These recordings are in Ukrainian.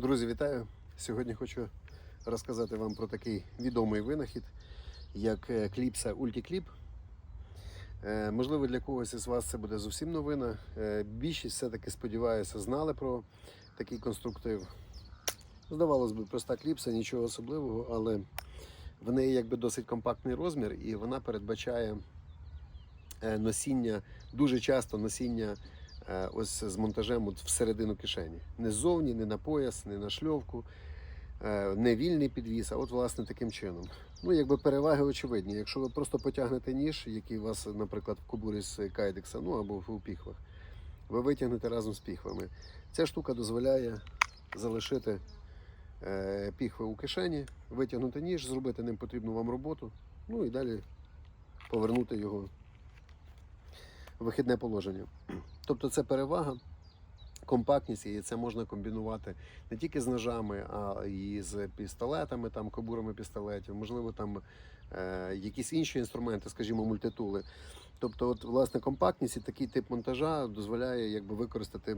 Друзі, вітаю! Сьогодні хочу розказати вам про такий відомий винахід, як е, кліпса Ultiкліп. Е, Можливо, для когось із вас це буде зовсім новина. Е, Більшість все-таки, сподіваюся, знали про такий конструктив. Здавалось би, проста кліпса, нічого особливого, але в неї якби досить компактний розмір і вона передбачає носіння, дуже часто носіння ось з монтажем от всередину кишені. Не ззовні, не на пояс, не на шльовку, е, не вільний підвіс, а от власне таким чином. Ну, якби переваги очевидні. Якщо ви просто потягнете ніж, який у вас, наприклад, в кобурі з кайдекса, ну або в піхвах, ви витягнете разом з піхвами. Ця штука дозволяє залишити е, піхви у кишені, витягнути ніж, зробити ним потрібну вам роботу, ну і далі повернути його в вихідне положення. Тобто це перевага, компактність, і це можна комбінувати не тільки з ножами, а і з пістолетами, там, кобурами пістолетів, можливо, там е, якісь інші інструменти, скажімо, мультитули. Тобто, от, власне, компактність і такий тип монтажа дозволяє якби, використати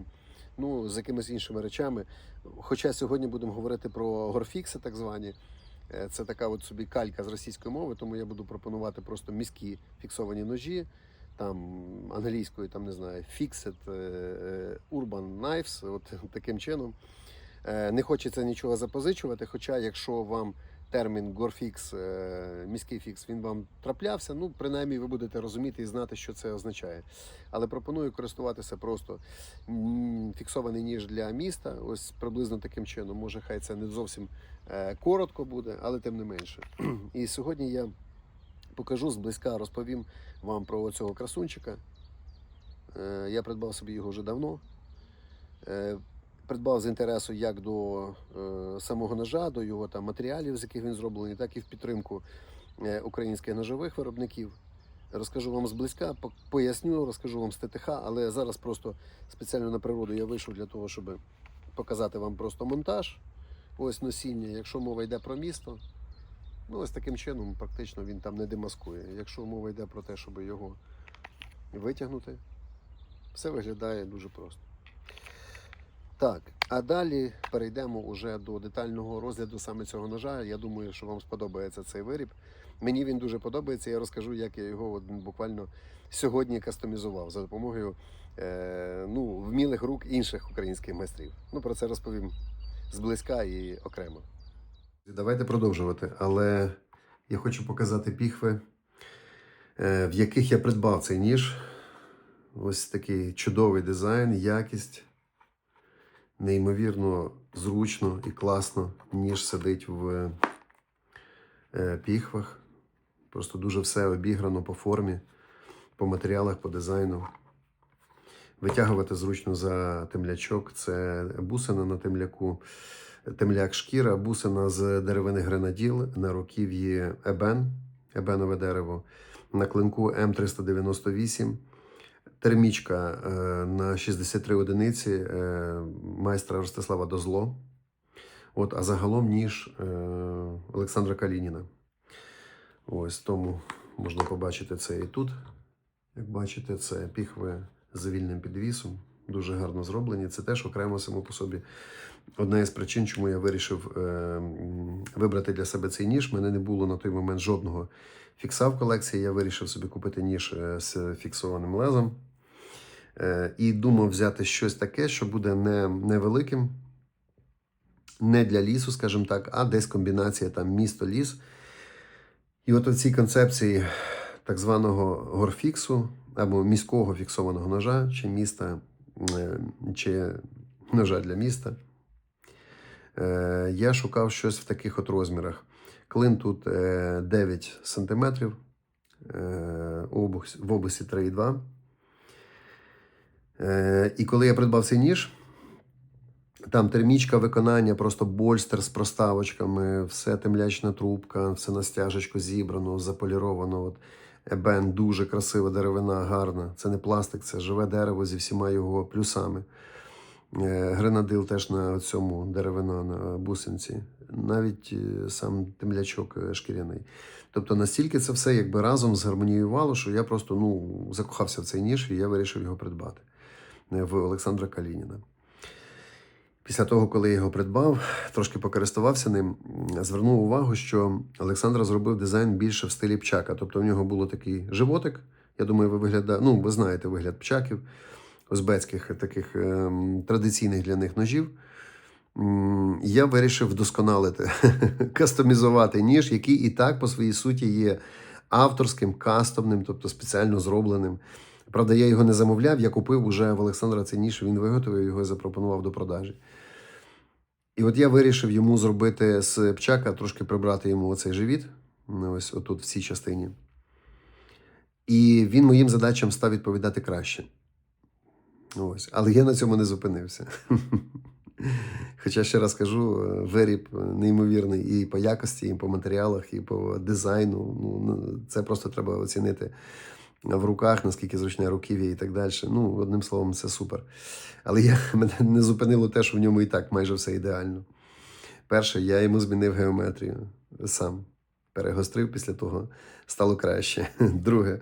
ну, з якимись іншими речами. Хоча сьогодні будемо говорити про горфікси, так звані. Е, Це така от собі калька з російської мови, тому я буду пропонувати просто міські фіксовані ножі, там англійською, там не знаю, Fixed, е, е, Urban Knives, от таким чином. Е, Не хочеться нічого запозичувати, хоча якщо вам термін Горфікс, міський фікс, він вам траплявся, ну принаймні ви будете розуміти і знати, що це означає. Але пропоную користуватися просто фіксований ніж для міста, ось приблизно таким чином. Може, хай це не зовсім коротко буде, але тим не менше. І сьогодні я покажу зблизька, розповім вам про цього красунчика. Е, Я придбав собі його вже давно. Е, Придбав з інтересу як до е, самого ножа, до його там, матеріалів, з яких він зроблений, так і в підтримку українських ножових виробників. Розкажу вам зблизька, поясню, розкажу вам з ТТХ, але зараз просто спеціально на природу я вийшов для того, щоб показати вам просто монтаж. Ось носіння. Якщо мова йде про місто, ну ось таким чином практично він там не демаскує. Якщо мова йде про те, щоб його витягнути, все виглядає дуже просто. Так, а далі перейдемо уже до детального розгляду саме цього ножа. Я думаю, що вам сподобається цей виріб. Мені він дуже подобається. Я розкажу, як я його буквально сьогодні кастомізував за допомогою е, ну, вмілих рук інших українських майстрів. Ну про це розповім зблизька і окремо. Давайте продовжувати, але я хочу показати піхви, е, в яких я придбав цей ніж. Ось такий чудовий дизайн, якість неймовірно зручно і класно, ніж сидить в е, піхвах. Просто дуже все обіграно по формі, по матеріалах, по дизайну. Витягувати зручно за темлячок. Це бусина на темляку, темляк шкіра, бусина з деревини гренаділ, на руків'ї ебен, ебенове дерево, на клинку М398. Термічка е, на 63 одиниці е, майстра Ростислава Дозло. От, а загалом ніж е, Олександра Калініна. Ось тому можна побачити це і тут. Як бачите, це піхви з вільним підвісом. Дуже гарно зроблені. Це теж окремо само по собі одна із причин, чому я вирішив е, вибрати для себе цей ніж. Мене не було на той момент жодного фікса в колекції. Я вирішив собі купити ніж е, з фіксованим лезом. Е, і думав взяти щось таке, що буде не невеликим, не для лісу, скажімо так, а десь комбінація там місто-ліс. І от у цій концепції так званого горфіксу або міського фіксованого ножа, чи міста, е, чи ножа для міста, е, я шукав щось в таких от розмірах. Клин тут е, 9 см, в області 3,2 Е, І коли я придбав цей ніж, там термічка виконання, просто больстер з проставочками, все темлячна трубка, все на стяжечку зібрано, заполіровано. От. Ебен дуже красива деревина, гарна. Це не пластик, це живе дерево зі всіма його плюсами. Е, Гренадил теж на цьому деревина на бусинці, навіть е, сам темлячок е, шкіряний. Тобто настільки це все якби разом згармоніювало, що я просто ну, закохався в цей ніж і я вирішив його придбати в Олександра Калініна. Після того, коли я його придбав, трошки покористувався ним, звернув увагу, що Олександр зробив дизайн більше в стилі пчака. Тобто в нього було такий животик. Я думаю, ви вигляда... ну, ви знаєте вигляд пчаків, узбецьких таких ем, традиційних для них ножів. Я вирішив вдосконалити, кастомізувати ніж, який і так по своїй суті є авторським, кастомним, тобто спеціально зробленим. Правда, я його не замовляв, я купив уже в Олександра ніж, він виготовив його і запропонував до продажі. І от я вирішив йому зробити з пчака, трошки прибрати йому оцей живіт, ну, ось отут, в цій частині. І він моїм задачам став відповідати краще. Ось. Але я на цьому не зупинився. Хоча ще раз кажу, виріб неймовірний і по якості, і по матеріалах, і по дизайну. Ну, ну, це просто треба оцінити в руках, наскільки зручне руків'я і так далі. Ну, одним словом, це супер. Але я, мене не зупинило те, що в ньому і так майже все ідеально. Перше, я йому змінив геометрію сам. Перегострив після того, стало краще. Друге,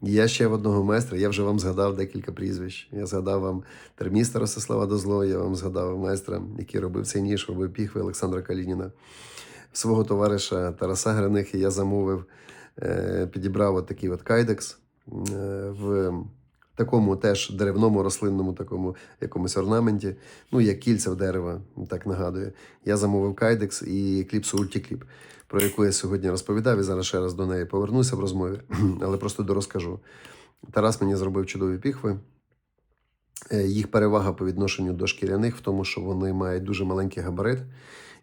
я ще в одного майстра, я вже вам згадав декілька прізвищ. Я згадав вам терміста Ростислава Дозло, я вам згадав майстра, який робив цей ніж, робив піхви Олександра Калініна. Свого товариша Тараса Гранихи я замовив, е, підібрав от такий от кайдекс в такому теж деревному рослинному такому якомусь орнаменті. Ну, як кільця в дерева, так нагадує. Я замовив кайдекс і кліпсу Ультікліп, про яку я сьогодні розповідав, і зараз ще раз до неї повернуся в розмові, але просто дорозкажу. Тарас мені зробив чудові піхви. Е, Їх перевага по відношенню до шкіряних в тому, що вони мають дуже маленький габарит.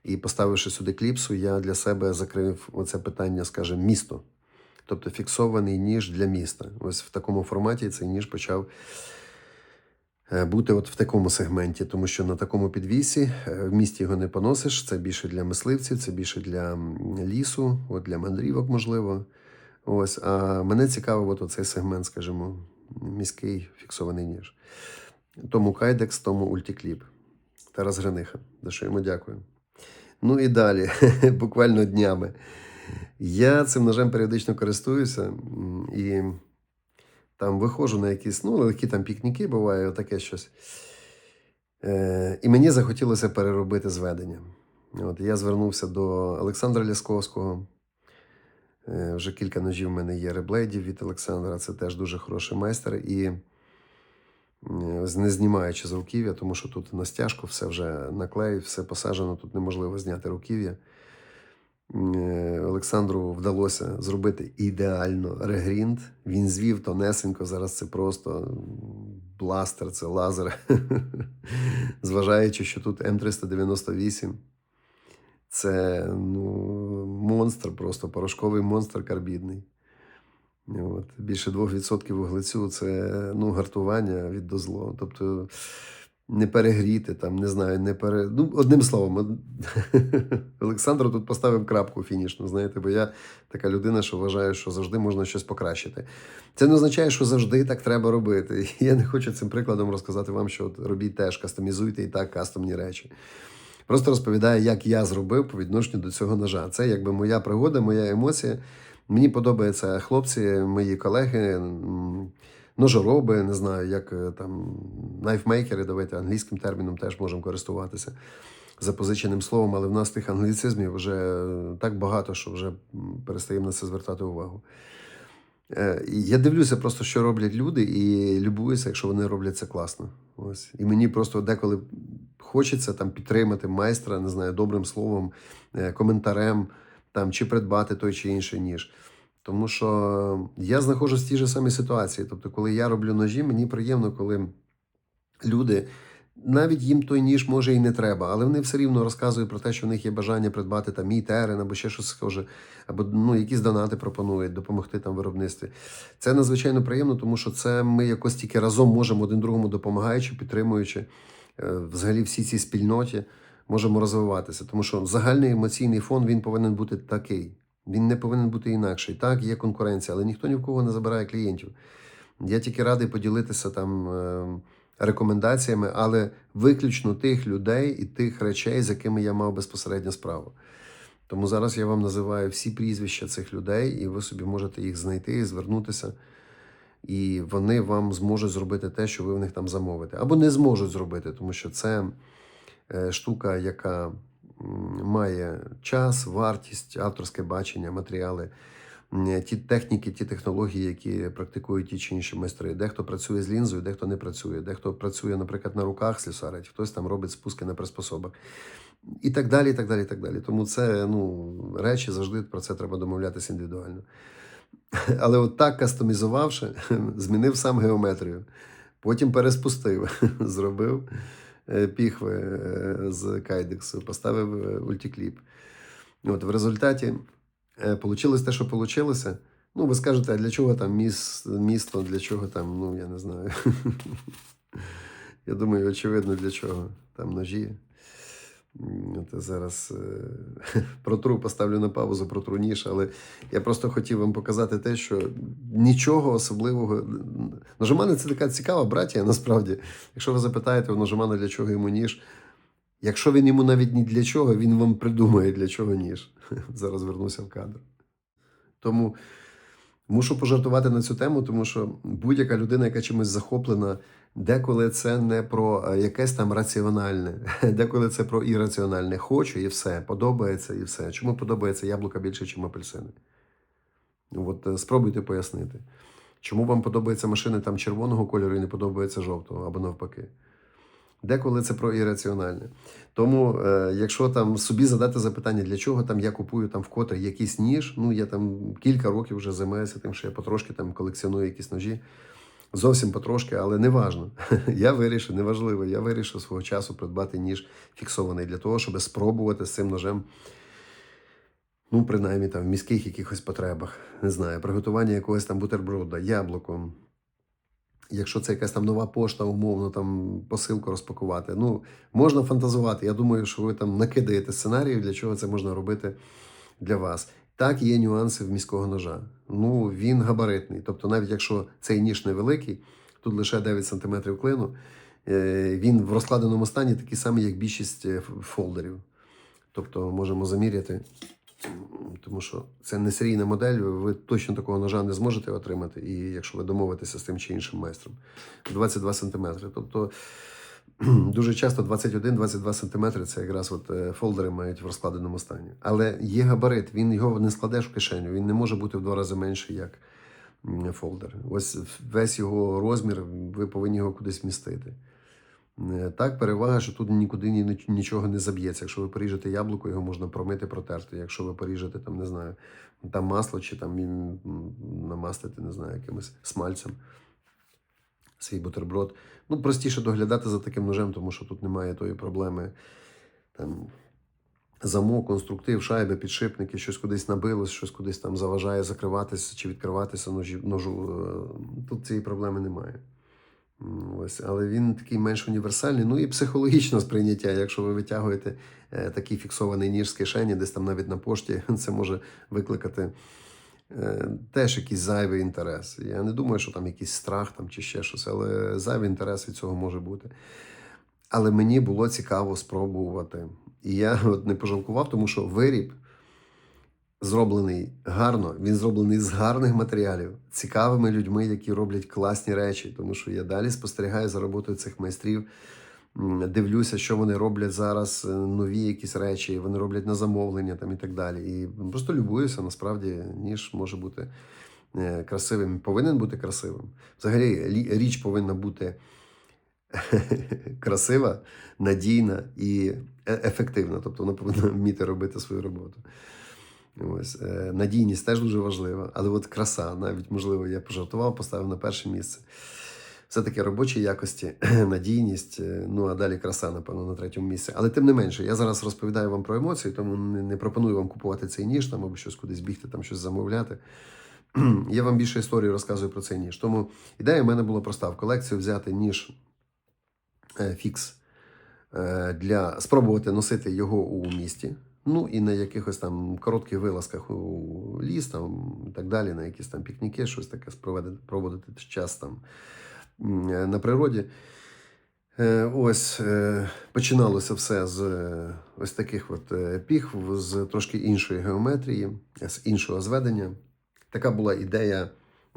І поставивши сюди кліпсу, я для себе закрив оце питання, скажімо, місто. Тобто фіксований ніж для міста. Ось в такому форматі цей ніж почав е, бути от в такому сегменті, тому що на такому підвісі е, в місті його не поносиш. Це більше для мисливців, це більше для лісу, от для мандрівок, можливо. Ось, а мене цікавив от оцей сегмент, скажімо, міський фіксований ніж. Тому кайдекс, тому ультікліп. Тарас Граниха. За що йому дякую. Ну і далі, буквально днями. Я цим ножем періодично користуюся і там виходжу на якісь, ну, легкі там пікніки буває, таке щось. Е, і мені захотілося переробити зведення. От я звернувся до Олександра Лясковського. Е, вже кілька ножів в мене є реблейдів від Олександра. Це теж дуже хороший майстер. І е, не знімаючи з руків'я, тому що тут на стяжку все вже наклеїв, все посаджено, тут неможливо зняти руків'я. Е, Олександру вдалося зробити ідеально регрінт. Він звів тонесенько. Зараз це просто бластер, це лазер. Зважаючи, що тут М398. Це ну, монстр, просто порошковий монстр карбідний. От. Більше 2% вуглецю це ну, гартування від дозло. Тобто не перегріти, там, не знаю, не пере. Ну, одним словом, Олександр тут поставив крапку фінішну, знаєте, бо я така людина, що вважаю, що завжди можна щось покращити. Це не означає, що завжди так треба робити. Я не хочу цим прикладом розказати вам, що от робіть теж, кастомізуйте і так кастомні речі. Просто розповідаю, як я зробив по відношенню до цього ножа. Це якби моя пригода, моя емоція. Мені подобаються хлопці, мої колеги, ножороби, не знаю, як е, там найфмейкери, давайте англійським терміном теж можемо користуватися запозиченим словом, але в нас тих англіцизмів вже е, так багато, що вже перестаємо на це звертати увагу. Е, Я дивлюся просто, що роблять люди, і любуюся, якщо вони роблять це класно. Ось. І мені просто деколи хочеться там підтримати майстра, не знаю, добрим словом, коментарем там, чи придбати той чи інший ніж. Тому що я знаходжусь в тій же самій ситуації. Тобто, коли я роблю ножі, мені приємно, коли люди. Навіть їм той ніж може і не треба, але вони все рівно розказують про те, що в них є бажання придбати там мій терен або ще щось схоже, або ну, якісь донати пропонують, допомогти там виробництві. Це надзвичайно приємно, тому що це ми якось тільки разом можемо один другому допомагаючи, підтримуючи е, взагалі всі ці спільноті, можемо розвиватися. Тому що загальний емоційний фон він повинен бути такий. Він не повинен бути інакший. Так, є конкуренція, але ніхто ні в кого не забирає клієнтів. Я тільки радий поділитися там е, рекомендаціями, але виключно тих людей і тих речей, з якими я мав безпосередньо справу. Тому зараз я вам називаю всі прізвища цих людей, і ви собі можете їх знайти, звернутися, і вони вам зможуть зробити те, що ви в них там замовите. Або не зможуть зробити, тому що це е, штука, яка має час, вартість, авторське бачення, матеріали, ті техніки, ті технології, які практикують ті чи інші майстри. Дехто працює з лінзою, дехто не працює, дехто працює, наприклад, на руках слюсарить, хтось там робить спуски на приспособах. І так далі, і так далі, і так далі. Тому це ну, речі завжди про це треба домовлятися індивідуально. Але от так кастомізувавши, змінив сам геометрію, потім переспустив, зробив піхви е, з кайдексу, поставив е, ультікліп. От в результаті вийшло те, що вийшло. Ну, ви скажете, а для чого там міс, місто, для чого там, ну я не знаю. Я думаю, очевидно, для чого там ножі. От зараз е, протру, поставлю на паузу, протру ніж, але я просто хотів вам показати те, що нічого особливого. Ножимани це така цікава братія, насправді. Якщо ви запитаєте у ножимана, для чого йому ніж, якщо він йому навіть ні для чого, він вам придумає, для чого ніж. Зараз вернуся в кадр. Тому мушу пожартувати на цю тему, тому що будь-яка людина, яка чимось захоплена, деколи це не про е, якесь там раціональне, деколи це про ірраціональне. Хочу і все, подобається і все. Чому подобається яблука більше, ніж апельсини? От е, спробуйте пояснити. Чому вам подобаються машини там червоного кольору і не подобається жовтого або навпаки? Деколи це про ірраціональне. Тому, е, якщо там собі задати запитання, для чого там я купую там вкотре якийсь ніж, ну я там кілька років вже займаюся тим, що я потрошки там колекціоную якісь ножі. Зовсім потрошки, але не важно. Я вирішив, неважливо, я вирішив свого часу придбати ніж фіксований для того, щоб спробувати з цим ножем, ну, принаймні там в міських якихось потребах, не знаю, приготування якогось там бутерброда, яблуком. Якщо це якась там нова пошта, умовно там посилку розпакувати. Ну, можна фантазувати. Я думаю, що ви там накидаєте сценарії, для чого це можна робити для вас. Так, є нюанси в міського ножа. Ну, він габаритний. Тобто, навіть якщо цей ніж невеликий, тут лише 9 см клину, е, він в розкладеному стані такий самий, як більшість е, фолдерів. Тобто можемо заміряти, тому що це не серійна модель, ви точно такого ножа не зможете отримати, і якщо ви домовитеся з тим чи іншим майстром. 22 см. Тобто дуже часто 21-22 см це якраз от е, фолдери мають в розкладеному стані. Але є габарит, він його не складеш в кишеню, він не може бути в два рази менший, як фолдер. Ось весь його розмір, ви повинні його кудись вмістити. Е, Так, перевага, що тут нікуди нічого не заб'ється. Якщо ви поріжете яблуко, його можна промити, протерти. Якщо ви поріжете там, не знаю, там масло чи там намастити, не знаю, якимось смальцем свій бутерброд. Ну, простіше доглядати за таким ножем, тому що тут немає тої проблеми. Там, замок, конструктив, шайби, підшипники, щось кудись набилось, щось кудись там заважає закриватися чи відкриватися ножі, ножу. Е, Тут цієї проблеми немає. Ось, але він такий менш універсальний. Ну і психологічне сприйняття. Якщо ви витягуєте е, такий фіксований ніж з кишені, десь там навіть на пошті, це може викликати теж якийсь зайвий інтерес. Я не думаю, що там якийсь страх там, чи ще щось, але зайвий інтерес від цього може бути. Але мені було цікаво спробувати. І я от не пожалкував, тому що виріб зроблений гарно, він зроблений з гарних матеріалів, цікавими людьми, які роблять класні речі. Тому що я далі спостерігаю за роботою цих майстрів. Дивлюся, що вони роблять зараз, е, нові якісь речі, вони роблять на замовлення там і так далі. І просто любуюся, насправді, ніж може бути е, красивим, повинен бути красивим. Взагалі, річ повинна бути красива, надійна і е- ефективна. Тобто вона повинна вміти робити свою роботу. Ось. Надійність теж дуже важлива, але от краса, навіть можливо, я пожартував, поставив на перше місце. Все-таки робочі якості, надійність, е, ну а далі краса, напевно, на третьому місці. Але тим не менше, я зараз розповідаю вам про емоції, тому не, пропоную вам купувати цей ніж там або щось кудись бігти, там щось замовляти. Я вам більше історії розказую про цей ніж. Тому ідея в мене була проста: в колекцію взяти ніж е, фікс е, для спробувати носити його у місті. Ну і на якихось там коротких вилазках у ліс, там і так далі, на якісь там пікніки, щось таке спроведити, проводити час там на природі. Е, Ось е, починалося все з е, ось таких от е, піхв, з трошки іншої геометрії, з іншого зведення. Така була ідея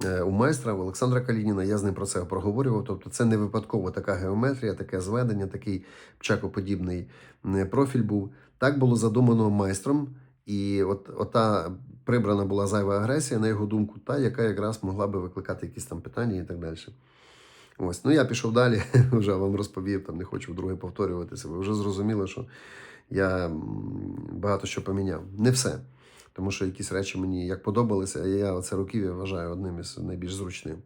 е, у майстра у Олександра Калініна. Я з ним про це проговорював. Тобто, це не випадково така геометрія, таке зведення, такий пчакоподібний е, профіль був. Так було задумано майстром, і от ота прибрана була зайва агресія, на його думку, та, яка якраз могла би викликати якісь там питання і так далі. Ось, ну я пішов далі, вже вам розповів, там не хочу вдруге повторюватися. Ви вже зрозуміли, що я багато що поміняв. Не все. Тому що якісь речі мені як подобалися, і я це руків'я вважаю одним із найбільш зручним.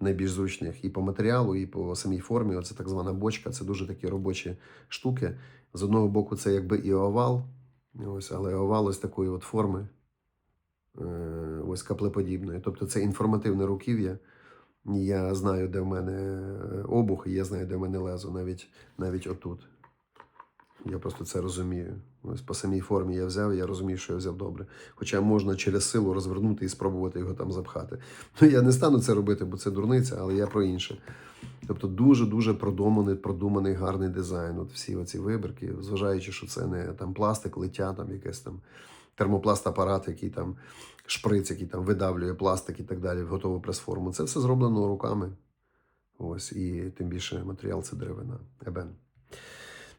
Найбільш зручних і по матеріалу, і по самій формі. Оце так звана бочка. Це дуже такі робочі штуки. З одного боку, це якби і овал, ось, але овал ось такої от форми, е, ось каплеподібної. Тобто це інформативне руків'я. Я знаю, де в мене е, обух, і я знаю, де в мене лезо, навіть, навіть отут. Я просто це розумію. Ось по самій формі я взяв, я розумію, що я взяв добре. Хоча можна через силу розвернути і спробувати його там запхати. Ну я не стану це робити, бо це дурниця, але я про інше. Тобто дуже-дуже продуманий, продуманий гарний дизайн. От всі оці вибірки, зважаючи, що це не там пластик, лиття, там якесь там термопласт апарат, який там шприц, який там видавлює пластик і так далі, в готову прес-форму. Це все зроблено руками. Ось, і тим більше матеріал це деревина. Ебен.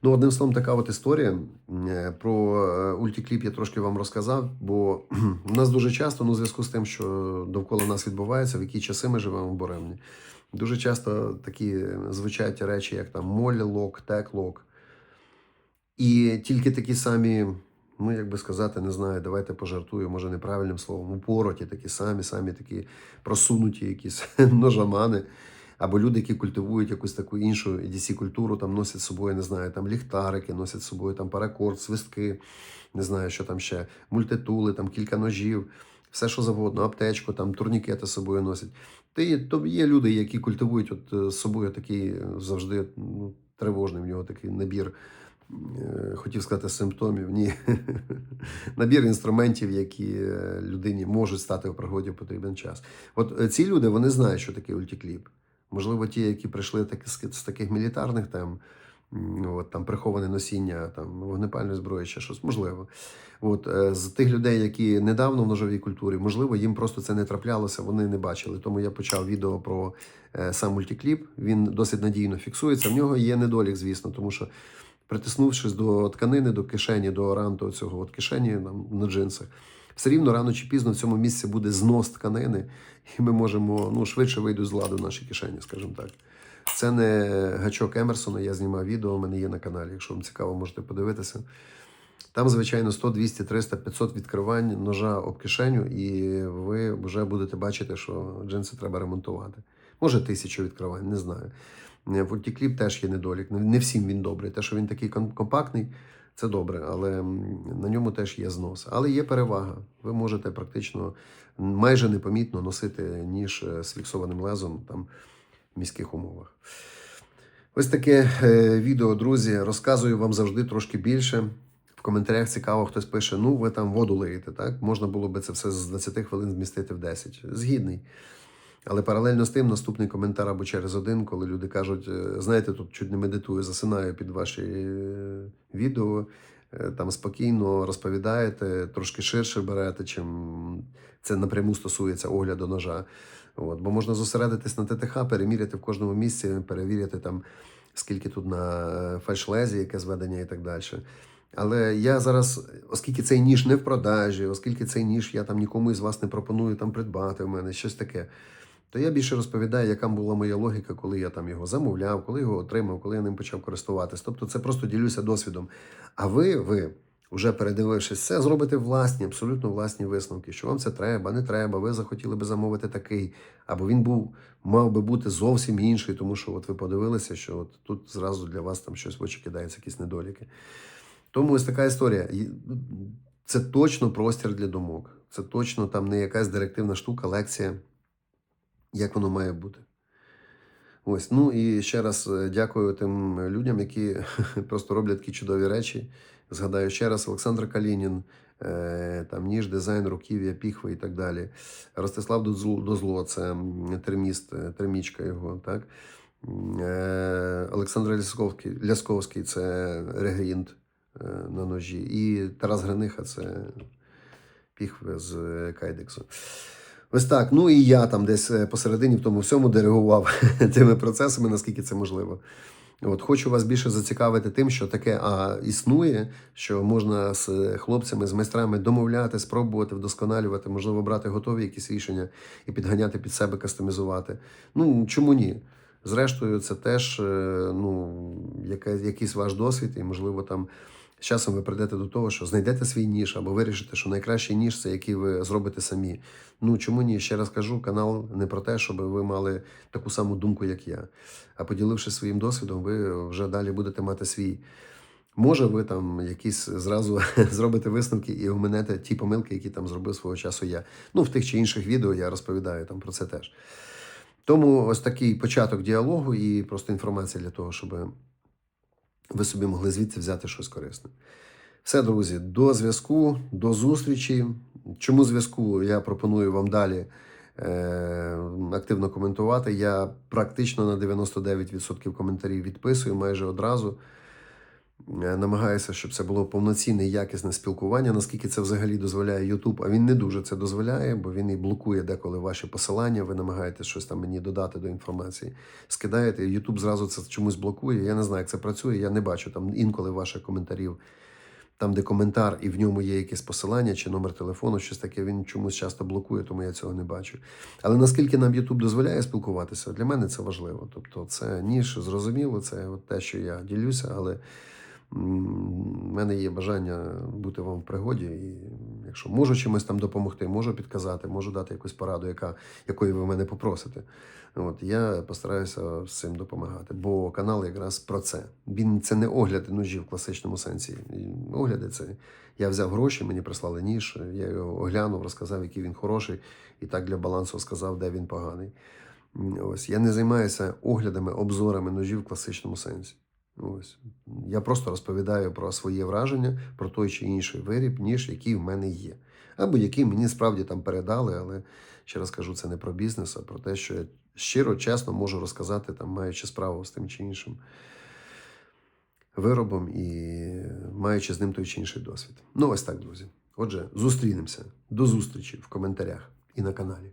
Ну, одним словом, така от історія. Е, Про е, ультікліп я трошки вам розказав, бо у нас дуже часто, ну, в зв'язку з тим, що довкола нас відбувається, в які часи ми живемо в Боремні. Дуже часто такі звучать речі, як там молі-лок, тек-лок. І тільки такі самі, ну як би сказати, не знаю, давайте пожартую, може неправильним словом, упороті, такі самі, самі такі просунуті якісь ножамани. Або люди, які культивують якусь таку іншу edc культуру там носять з собою, не знаю, там ліхтарики, носять з собою там паракорд, свистки, не знаю, що там ще, мультитули, там кілька ножів, все що завгодно, аптечку, там турнікети з собою носять. Є, то є люди, які культивують от з собою такий завжди ну, тривожний в нього такий набір. Е, Хотів сказати симптомів, ні. Набір інструментів, які е, людині можуть стати в пригоді в потрібен час. От е, ці люди вони знають, що таке ультікліп. Можливо, ті, які прийшли так, з, таких мілітарних тем, от, там приховане носіння там, вогнепальної зброї, ще щось, можливо. От, з тих людей, які недавно в ножовій культурі, можливо, їм просто це не траплялося, вони не бачили. Тому я почав відео про сам мультикліп. Він досить надійно фіксується. В нього є недолік, звісно, тому що притиснувшись до тканини, до кишені, до ранту цього от кишені там, на джинсах, все рівно рано чи пізно в цьому місці буде знос тканини, і ми можемо ну, швидше вийдуть з ладу наші кишені, скажімо так. Це не гачок Емерсона, я знімав відео, у мене є на каналі. Якщо вам цікаво, можете подивитися. Там, звичайно, 100, 200, 300, 500 відкривань ножа об кишеню, і ви вже будете бачити, що джинси треба ремонтувати. Може, тисячу відкривань, не знаю. Е, В Ультікліп теж є недолік. Не- всім він добрий. Те, що він такий компактний, це добре, але на ньому теж є знос. Але є перевага. Ви можете практично майже непомітно носити ніж е, з фіксованим лезом там, в міських умовах. Ось таке е, відео, друзі. Розказую вам завжди трошки більше. В коментарях цікаво, хтось пише: ну, ви там воду лиєте, так? Можна було би це все з 20 хвилин змістити в 10. Згідний. Але паралельно з тим, наступний коментар або через один, коли люди кажуть, е, знаєте, тут чуть не медитую, засинаю під ваші е, відео, е, там спокійно розповідаєте, трошки ширше берете, чим це напряму стосується огляду ножа. От, бо можна зосередитись на ТТХ, переміряти в кожному місці, перевіряти там, скільки тут на фальшлезі, яке зведення і так далі. Але я зараз, оскільки цей ніж не в продажі, оскільки цей ніж я там нікому із вас не пропоную там придбати в мене, щось таке, то я більше розповідаю, яка була моя логіка, коли я там його замовляв, коли його отримав, коли я ним почав користуватись. Тобто це просто ділюся досвідом. А ви, ви, вже передивившись це, зробите власні, абсолютно власні висновки, що вам це треба, не треба. Ви захотіли би замовити такий, або він був, мав би бути зовсім інший, тому що от ви подивилися, що от тут зразу для вас там щось в очі кидається, якісь недоліки. Тому ось така історія. Це точно простір для думок. Це точно там не якась директивна штука, лекція, як воно має бути. Ось, ну і ще раз е, дякую тим людям, які просто роблять такі чудові речі. Згадаю ще раз Олександр Калінін, е, там ніж, дизайн, руків'я, піхви і так далі. Ростислав Дозло, це терміст, е, термічка його, так. Олександр Лясковський, Лясковський це регрінт на ножі. І Тарас Гриниха це піхви з Кайдексу. Ось так. Ну і я там десь е, посередині в тому всьому диригував тими процесами, наскільки це можливо. От хочу вас більше зацікавити тим, що таке а, існує, що можна з е, хлопцями, з майстрами домовляти, спробувати вдосконалювати, можливо, брати готові якісь рішення і підганяти під себе, кастомізувати. Ну чому ні? Зрештою, це теж е, ну, якийсь ваш досвід, і можливо там часом ви прийдете до того, що знайдете свій ніж або вирішите, що найкращий ніж це який ви зробите самі. Ну чому ні? Ще раз кажу, канал не про те, щоб ви мали таку саму думку, як я. А поділившись своїм досвідом, ви вже далі будете мати свій. Може, ви там якісь зразу зробите висновки і оминете ті помилки, які там зробив свого часу я. Ну, в тих чи інших відео я розповідаю там про це теж. Тому ось такий початок діалогу і просто інформація для того, щоб ви собі могли звідси взяти щось корисне. Все, друзі, до зв'язку, до зустрічі. Чому зв'язку я пропоную вам далі е, активно коментувати? Я практично на 99% коментарів відписую майже одразу. Е, Намагаюся, щоб це було повноцінне, якісне спілкування, наскільки це взагалі дозволяє YouTube, а він не дуже це дозволяє, бо він і блокує деколи ваші посилання. Ви намагаєтесь щось там мені додати до інформації. Скидаєте, YouTube зразу це чомусь блокує. Я не знаю, як це працює. Я не бачу там інколи ваших коментарів. Там, де коментар, і в ньому є якесь посилання чи номер телефону, щось таке, він чомусь часто блокує, тому я цього не бачу. Але наскільки нам YouTube дозволяє спілкуватися, для мене це важливо. Тобто, це ніж зрозуміло, це от те, що я ділюся, але в мене є бажання бути вам в пригоді. І якщо можу чимось там допомогти, можу підказати, можу дати якусь пораду, яка, якої ви мене попросите. От я постараюся з цим допомагати. Бо канал якраз про це. Він це не огляди ножів в класичному сенсі. Огляди це я взяв гроші, мені прислали ніж, я його оглянув, розказав, який він хороший, і так для балансу сказав, де він поганий. Ось я не займаюся оглядами, обзорами ножів в класичному сенсі. Ось я просто розповідаю про своє враження, про той чи інший виріб, ніж який в мене є. Або який мені справді там передали, але ще раз кажу, це не про бізнес, а про те, що я щиро, чесно можу розказати, там, маючи справу з тим чи іншим виробом і маючи з ним той чи інший досвід. Ну, ось так, друзі. Отже, зустрінемося. До зустрічі в коментарях і на каналі.